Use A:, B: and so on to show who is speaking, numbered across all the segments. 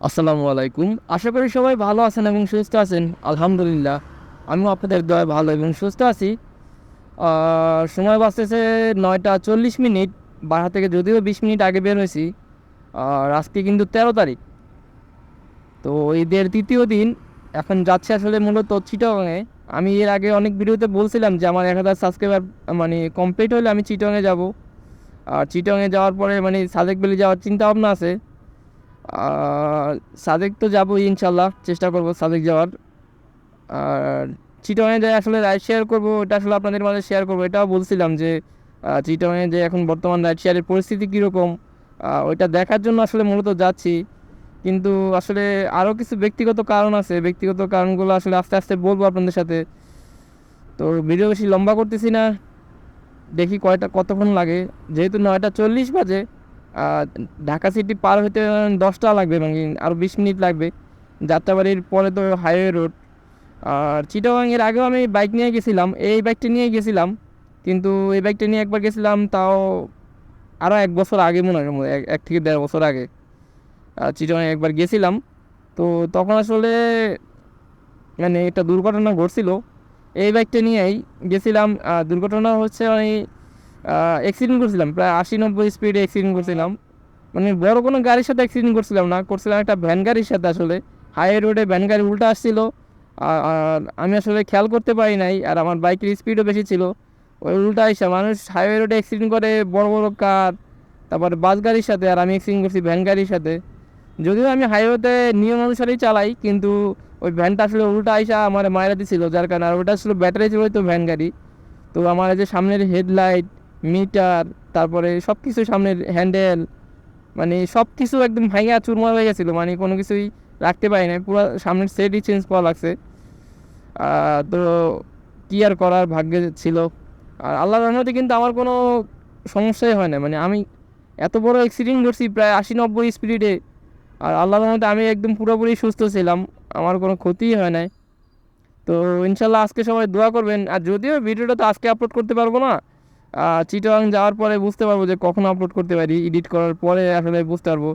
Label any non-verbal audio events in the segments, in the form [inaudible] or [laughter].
A: আসসালামু আলাইকুম। আশা করি সবাই ভালো আছেন এবং সুস্থ আছেন। আলহামদুলিল্লাহ, আমিও আপনাদের দয়া ভালো এবং সুস্থ আছি। সময় বাঁচতেছে নয়টা চল্লিশ মিনিট বাসা থেকে যদিও বিশ মিনিট আগে বের হয়েছি। আর আজকে কিন্তু তেরো তারিখ। তো ঈদের তৃতীয় দিন, এখন যাচ্ছে আসলে মূলত চিটংয়ে আমি এর আগে অনেক ভিডিওতে বলছিলাম যে আমার এক হাজার সাবস্ক্রাইবার মানে কমপ্লিট হলে আমি চিটংয়ে যাব। আর চিটংয়ে যাওয়ার পরে মানে সাদেক বেলি যাওয়ার চিন্তা ভাবনা আছে। সাদেক তো যাব ইনশাল্লাহ চেষ্টা করব সাদেক যাওয়ার। আর চিটংয়ে যে আসলে রাইড শেয়ার করব এটা আসলে আপনাদের মাঝে শেয়ার করব। এটাও বলছিলাম যে চিটংয়ে যে এখন বর্তমান রাইড শেয়ারের পরিস্থিতি কীরকম ওইটা দেখার জন্য আসলে মূলত যাচ্ছি। কিন্তু আসলে আরও কিছু ব্যক্তিগত কারণ আছে, ব্যক্তিগত কারণগুলো আসলে আস্তে আস্তে বলব আপনাদের সাথে। তো ভিডিও বেশি লম্বা করতেছি না, দেখি কয়টা, কতক্ষণ লাগে। যেহেতু নয়টা চল্লিশ বাজে ঢাকা সিটি পার হতে দশটা লাগবে মানে আরও বিশ মিনিট লাগবে। যাত্রাবাড়ির পরে তো হাইওয়ে রোড আর চিটাগাংয়ের আগেও আমি বাইক নিয়ে গেছিলাম, এই বাইকটা নিয়ে গেছিলাম। কিন্তু এই বাইকটা নিয়ে একবার গেছিলাম, তাও আরও এক বছর আগে মনে হয়, এক থেকে দেড় বছর আগে। চিটাগাং একবার গেছিলাম। তো তখন আসলে মানে একটা দুর্ঘটনা ঘটছিল। এই বাইকটা নিয়েই গেছিলাম। দুর্ঘটনা হচ্ছে আমি অ্যাক্সিডেন্ট করছিলাম, প্রায় আশি নব্বই স্পিডে অ্যাক্সিডেন্ট করছিলাম। মানে বড় কোনো গাড়ির সাথে অ্যাক্সিডেন্ট করছিলাম না, করছিলাম একটা ভ্যান গাড়ির সাথে আসলে। হাইওয়ে রোডে ভ্যান গাড়ি উল্টা আসছিল। আর আমি আসলে খেয়াল করতে পারি নাই, আর আমার বাইকের স্পিডও বেশি ছিল। ওই উল্টা এসে মানুষ হাইওয়ে রোডে অ্যাক্সিডেন্ট করে, বড় বড় কার তারপর বাস গাড়ির সাথে, আর আমি অ্যাক্সিডেন্ট করছি ভ্যান গাড়ির সাথে। যদিও আমি হাইওয়েতে নিয়ম অনুসারেই চালাই, কিন্তু ওই ভ্যানটা আসলে উল্টা আইসা আমার মায়েরা দিছিল যার কারণে আর ওটা আসলে ব্যাটারি ছিল তো ভ্যান গাড়ি। তো আমার যে সামনের হেডলাইট মিটার, তারপরে সব কিছু সামনের হ্যান্ডেল মানে সব কিছু একদম ভাঙা চুরমার হয়ে গেছিল মানে কোনো কিছুই রাখতে পারি না পুরো সামনের সেটই চেঞ্জ করা লাগছে। তো কী আর করার ভাগ্যে ছিল। আর আল্লাহ রহমতে কিন্তু আমার কোনো সমস্যাই হয় না মানে আমি এত বড় অ্যাক্সিডেন্ট করছি প্রায় আশি নব্বই স্পিডে আর আল্লাহ রহমতে আমি একদম পুরোপুরি সুস্থ ছিলাম, আমার কোনো ক্ষতিই হয় নাই। তো ইনশাল্লাহ আজকে সবাই দোয়া করবেন, আর যদিও ভিডিওটা তো আজকে আপলোড করতে পারব না চিটাং যাওয়ার পরে বুঝতে পারব যে কখন আপলোড করতে পারি এডিট করার পরে আসলে বুঝতে পারব।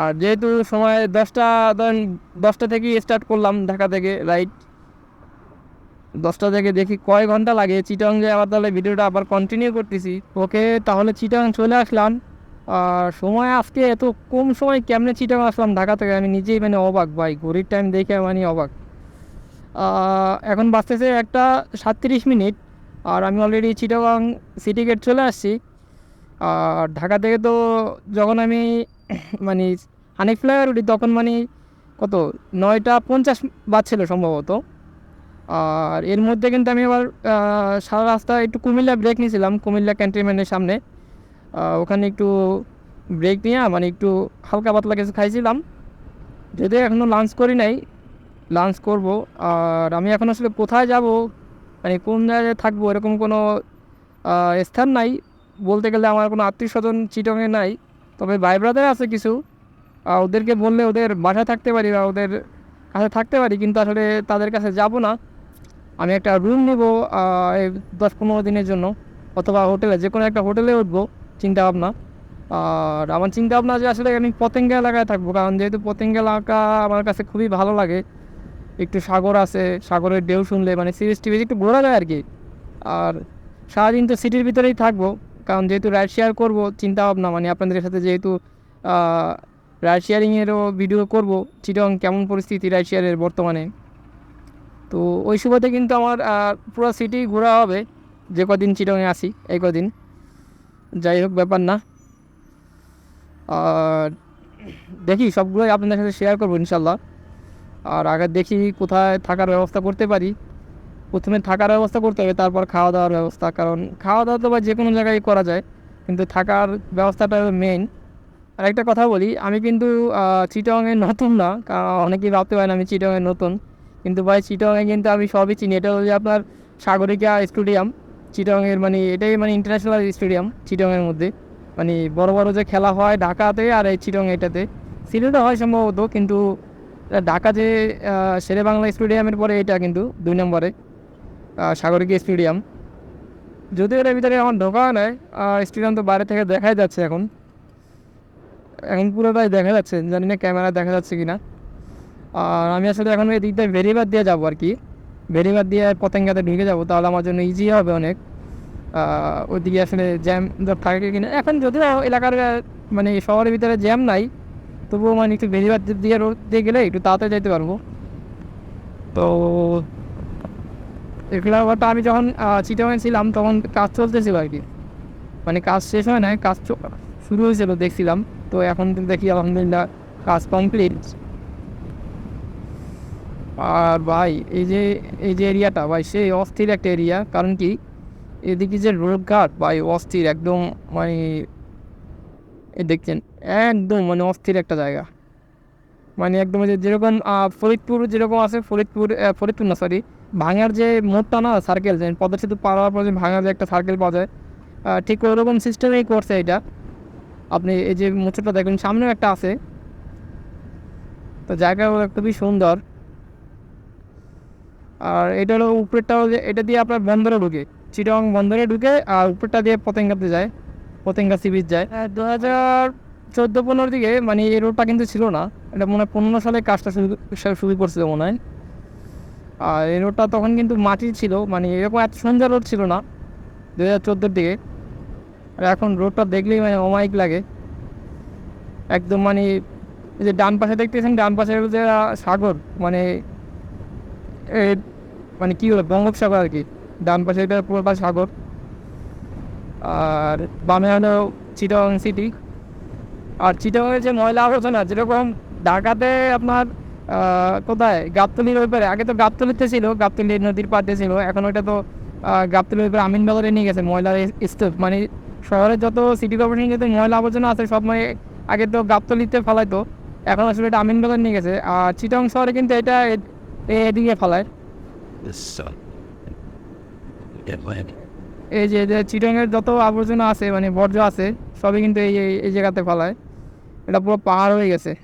A: আর যেহেতু সময় দশটা, ধরেন দশটা থেকেই স্টার্ট করলাম ঢাকা থেকে রাইট দশটা থেকে দেখি কয় ঘণ্টা লাগে। চিটাং যে আবার তাহলে ভিডিওটা আবার কন্টিনিউ করতেছি। ওকে, তাহলে চিটাং চলে আসলাম। আর সময় আজকে এত কম সময় কেমনে চিটাং আসলাম ঢাকা থেকে? আমি নিজেই মানে অবাক ভাই, ঘড়ির টাইম দেখে মানে অবাক। এখন বাঁচতেছে একটা সাতত্রিশ মিনিট। আর আমি অলরেডি চিটাগাং সিটি গেট চলে আসছি। আর ঢাকা থেকে তো যখন আমি [coughs] মানে হানিক ফ্লাইওভার উঠি, তখন মানে কত? নয়টা পঞ্চাশ বাজছিল সম্ভবত। আর এর মধ্যে কিন্তু আমি আবার সারা রাস্তা একটু কুমিল্লা ব্রেক নিয়েছিলাম, কুমিল্লা ক্যান্টনমেন্টের সামনে। ওখানে একটু ব্রেক নিয়ে মানে একটু হালকা পাতলা কিছু খাইছিলাম। যদিও এখনও লাঞ্চ করি নাই লাঞ্চ করব। আর আমি এখন আসলে কোথায় যাব মানে কোন জায়গায় থাকব এরকম কোনো স্থান নাই। বলতে গেলে আমার কোনো আত্মীয় স্বজন চিটংয়ে নাই। তবে ভাই ব্রাদার আছে কিছু। ওদেরকে বললে ওদের বাসায় থাকতে পারি বা ওদের কাছে থাকতে পারি, কিন্তু আসলে তাদের কাছে যাব না। আমি একটা রুম নিব এই দশ পনেরো দিনের জন্য। অথবা হোটেলে যে কোনো একটা হোটেলে উঠবো চিন্তা ভাবনা আর আমার চিন্তা ভাবনা যে আসলে আমি পতেঙ্গা এলাকায় থাকব, কারণ যেহেতু পতেঙ্গা এলাকা আমার কাছে খুবই ভালো লাগে একটু সাগর আছে, সাগরের ঢেউ শুনলে মানে সিরিজ টিভি একটু ঘোরা যায় আর কি আর সারাদিন তো সিটির ভিতরেই থাকব, কারণ যেহেতু রাইড শেয়ার করব, চিন্তা ভাবনা মানে আপনাদের সাথে যেহেতু রাইড শেয়ারিংয়েরও ভিডিও করব, চিটং কেমন পরিস্থিতি রাইড শেয়ারের বর্তমানে। তো ওই সুবাদে কিন্তু আমার পুরো সিটি ঘোরা হবে, যে কদিন চিটংয়ে আসি এই কদিন। যাই হোক, ব্যাপার না। আর দেখি, সবগুলোই আপনাদের সাথে শেয়ার করব, ইনশাল্লাহ। আর আগে দেখি কোথায় থাকার ব্যবস্থা করতে পারি। প্রথমে থাকার ব্যবস্থা করতে হবে, তারপর খাওয়া দাওয়ার ব্যবস্থা। কারণ খাওয়া দাওয়া তো বা যে কোনো জায়গায় করা যায়, কিন্তু থাকার ব্যবস্থাটা মেন আর একটা কথা বলি, আমি কিন্তু চিটংয়ে নতুন না, কারণ অনেকেই ভাবতে পারেন আমি চিটংয়ে নতুন। কিন্তু ভাই চিটংয়ে কিন্তু আমি সবই চিনি। এটা হচ্ছে আপনার সাগরিকা স্টেডিয়াম চিটংয়ের মানে এটাই মানে ইন্টারন্যাশনাল স্টেডিয়াম চিটংয়ের মধ্যে। মানে বড় বড় যে খেলা হয় ঢাকাতে আর এই চিটং এটাতে। সিলেটে হয় সম্ভবত, কিন্তু ঢাকা যে শেরে বাংলা স্টেডিয়ামের পরে এটা কিন্তু দুই নম্বরে সাগরিকা স্টেডিয়াম। যদিও এর ভিতরে আমার ঢোকা নেয় স্টেডিয়াম তো বাইরে থেকে দেখাই যাচ্ছে এখন। এখন পুরোটাই দেখা যাচ্ছে, জানি না ক্যামেরা দেখা যাচ্ছে কি না আর আমি আসলে এখন এই দিকটা বেরিবাদ দিয়ে যাব আর কি। বেরিবাদ দিয়ে পতেঙ্গাতে ঢুকে যাব, তাহলে আমার জন্য ইজি হবে অনেক। ওইদিকে আসলে জ্যাম থাকে কিনা। এখন যদিও এলাকার মানে শহরের ভিতরে জ্যাম নাই তবুও মানে একটু বেরিবাদ দিয়ে রোড দিয়ে গেলে একটু তাড়াতাড়ি যেতে পারব। তো এগুলো আবার আমি যখন চিটাগাং ছিলাম তখন কাজ চলতেছিল আর কি। মানে কাজ শেষ হয় নাই, কাজ শুরু হয়েছিল দেখছিলাম। তো এখন দেখি আলহামদুলিল্লাহ কাজ কমপ্লিট আর ভাই, এই যে এই যে এরিয়াটা ভাই সেই অস্থির একটা এরিয়া। কারণ কি? এদিকে যে রোড ঘাট, ভাই, অস্থির একদম মানে এই দেখছেন, একদম মানে অস্থির একটা জায়গা। মানে একদম যে যেরকম ফরিদপুর যেরকম আছে, ফরিদপুর ফরিদপুর না সরি ভাঙার যে মোড়টা না সার্কেল যে পদ্মা সেতু পার হওয়ার পর ভাঙার যে একটা সার্কেল পাওয়া যায় ঠিক ওরকম সিস্টেমেই করছে এটা। আপনি এই যে মোচটা দেখবেন সামনেও একটা আছে। তো জায়গাগুলো খুবই সুন্দর। আর এটা হলো উপরেরটা যে, এটা দিয়ে আপনার বন্দরে ঢুকে, চিটং বন্দরে ঢুকে, আর উপরেরটা দিয়ে পতেঙ্গাতে যায়। পতেঙ্গা সি বিচ যায়। দু হাজার চোদ্দ পনেরো দিকে মানে এই রোডটা কিন্তু ছিল না। এটা মনে হয় পনেরো সালে কাজটা শুরু শুরু করছিল মনে হয়। আর এই রোডটা তখন কিন্তু মাটির ছিল মানে এরকম এত সুন্দর রোড ছিল না দু হাজার চোদ্দোর দিকে। আর এখন রোডটা দেখলেই মানে অমায়িক লাগে। একদম মানে এই যে ডান পাশে দেখতেছেন, ডান পাশে যে সাগর মানে মানে কী হলো বঙ্গোপসাগর আর কি। ডান পাশে এটা পুরো সাগর। আর বামে হলো চিটাং সিটি। আর চিটাংয়ের যে ময়লা আবর্জনা, যেরকম ঢাকাতে আপনার কোথায়? গাবতলির ওই পারে। আগে তো গাবতলিতে ছিল, গাবতলি নদীর পাড়ে ছিল। এখন ওইটা তো গাবতলির ওই পারে আমিনবাজারে নিয়ে গেছে ময়লার স্তূপ। মানে শহরের যত সিটি কর্পোরেশন যত ময়লা আবর্জনা আছে, সব মানে আগে তো গাবতলিতে ফেলাইতো। এখন আসলে এটা আমিনবাজার নিয়ে গেছে। আর চিটং শহরে কিন্তু এটা এদিকে ফেলায়। এই যে চিটাংয়ের যত আবর্জনা আছে মানে বর্জ্য আছে, সবই কিন্তু এই, এই- জায়গাতে ফেলায়। এটা পুরো পাহাড় হয়ে গেছে।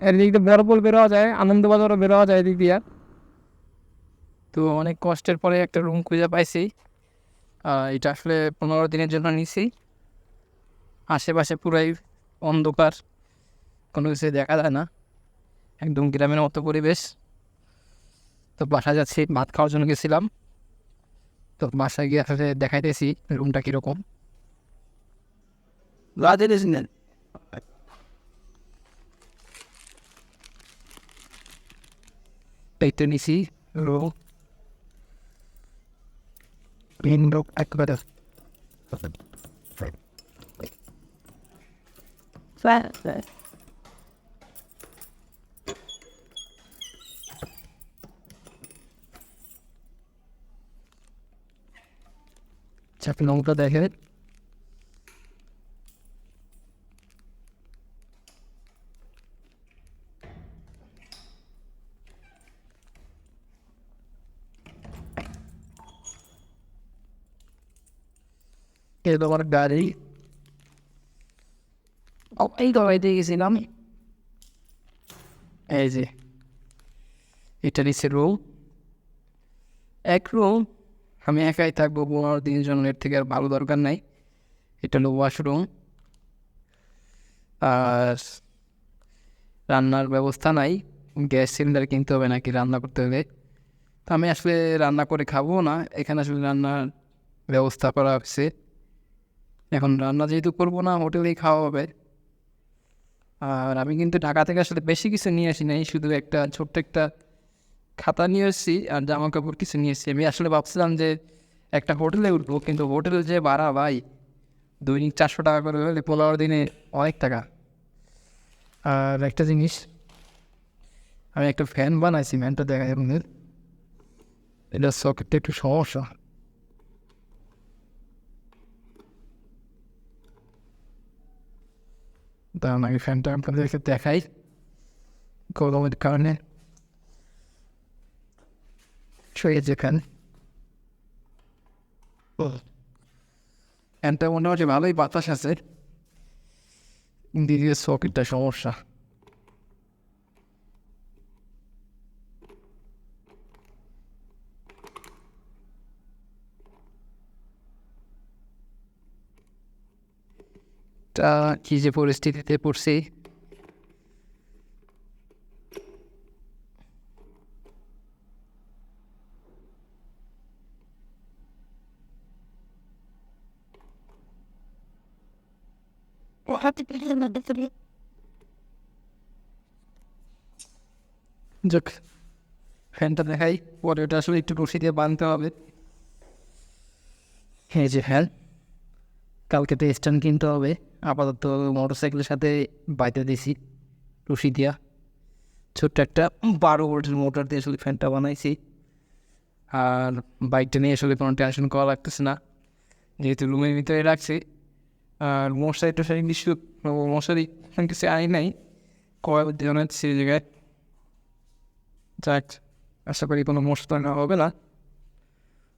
A: এর দিক দিয়ে বড়পুল বেরোয়া যায়, আনন্দবাজারও বেরোয়া যায় এদিক দিয়ে। তো অনেক কষ্টের পরে একটা রুম খুঁজে পাইছি। এটা আসলে পনেরো দিনের জন্য নিছি। আশেপাশে পুরাই অন্ধকার, কোনো কিছু দেখা যায় না। একদম গ্রামের মতো পরিবেশ। তো বাসা যাচ্ছি, ভাত খাওয়ার জন্য গেছিলাম। তো বাসায় গিয়ে আসলে দেখাইতেছি রুমটা কীরকম।
B: Rather isn't it?
A: এইটা নিছি রুম।
B: Window একবারে
A: চাপি রুমটা দেখে
B: এই তোমার গাড়ি।
A: এই এই যে, এটা নিচ্ছে রুম এক রুম আমি একাই থাকব পনেরো দিনের জন্য এর থেকে আর ভালো দরকার নাই। এটা হলো ওয়াশরুম আর রান্নার ব্যবস্থা নাই। গ্যাস সিলিন্ডার কিনতে হবে নাকি রান্না করতে হবে? তো আমি আসলে রান্না করে খাব না। এখানে আসলে রান্নার ব্যবস্থা করা হয়েছে এখন রান্না যেহেতু করব না, হোটেলেই খাওয়া হবে। আর আমি কিন্তু ঢাকা থেকে আসলে বেশি কিছু নিয়ে আসি নাই। শুধু একটা ছোট্ট একটা খাতা নিয়ে এসেছি, আর জামা কাপড় কিছু নিয়ে এসেছি। আমি আসলে ভাবছিলাম যে একটা হোটেলে উঠবো, কিন্তু হোটেল যে ভাড়া, ভাই, দৈনিক চারশো টাকা করে হলে পনেরো দিনে অনেক টাকা। আর একটা জিনিস, আমি একটা ফ্যান বানাইছি, ফ্যানটা দেখা যাবে এটা সকেটটা একটু সমস্যা। দাঁড়ান আগে ফ্যানটা আপনাদেরকে দেখাই। গরমের কারণে শুয়ে যেখানে। ফ্যানটা মনে হচ্ছে ভালোই বাতাস আছে দিদির সকেটটা সমস্যা।
C: কী যে পরিস্থিতিতে পড়ছি। যাক, ফ্যানটা দেখাই, পরে ওটা আসলে একটু রশি দিয়ে বাঁধতে হবে। এই যে ফ্যান, কালকে তো স্ট্যান্ড কিনতে হবে, আপাতত মোটর সাইকেলের সাথে বাইতে দিছি, রশি দিয়া। ছোট্ট একটা বারো ভোল্টের মোটর দিয়ে আসলে ফ্যানটা বানাইছি। আর বাইকটা নিয়ে আসলে কোনো টেনশন করা লাগতেছে না, যেহেতু রুমের ভিতরে রাখছি। আর মশারি টশারি কিছু মশারি কিছু আনি নাই, কয় জানাচ্ছি এই জায়গায়। যাক, আশা করি কোনো মশলা না হবে না।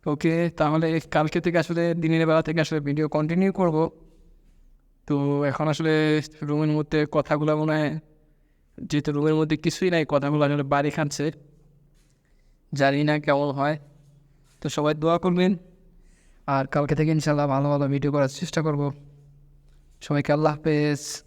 C: ওকে, তাহলে কালকে থেকে আসলে দিনের বেলা থেকে আসলে ভিডিও কন্টিনিউ করব। তো এখন আসলে রুমের মধ্যে কথাগুলো মনে হয়, যেহেতু রুমের মধ্যে কিছুই নাই, কথাগুলো আসলে বাড়ি খাচ্ছে। জানি না কেমন হয়। তো সবাই দোয়া করবেন। আর কালকে থেকে ইনশাল্লাহ ভালো ভালো ভিডিও করার চেষ্টা করব। সবাইকে আল্লাহ হাফেজ